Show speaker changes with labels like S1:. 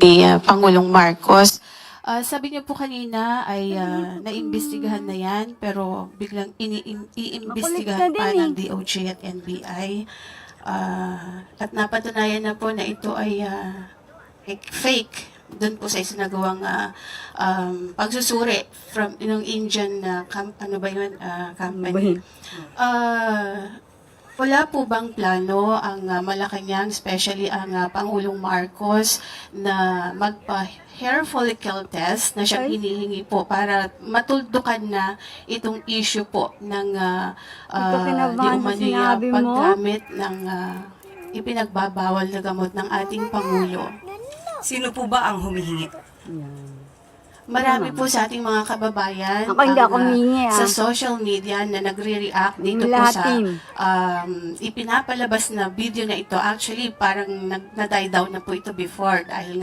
S1: ni uh, Pangulong Marcos. Ah, sabi niyo po kanina ay uh, naimbestigahan na yan pero biglang iimbestigahan pa ng DOJ at NBI. Ah, at napatunayan na po na ito ay ah, fake- doon po sa isinagawang uh, um, pagsusuri from yung Indian na camp, ano ba yun, ah, company. Ah, wala po bang plano ang uh, Malacanang, especially ang ah, Pangulong Marcos, na magpa-hair follicle test na siyang hinihingi po para matuldukan na itong issue po ng uh,
S2: kinabahan sa sinabi mo?
S1: paggamit ng ah, ipinagbabawal na gamot ng ating Pangulo.
S3: Sino po ba ang humihingi?
S1: Marami po sa ating mga kababayan
S2: Ako hindi
S1: ang,
S2: ako
S1: ah,
S2: humingi, ah.
S1: sa social media na nagre-react dito po
S2: Lahat
S1: sa
S2: team.
S1: um, ipinapalabas na video na ito. Actually, parang nag- na-die down na po ito before dahil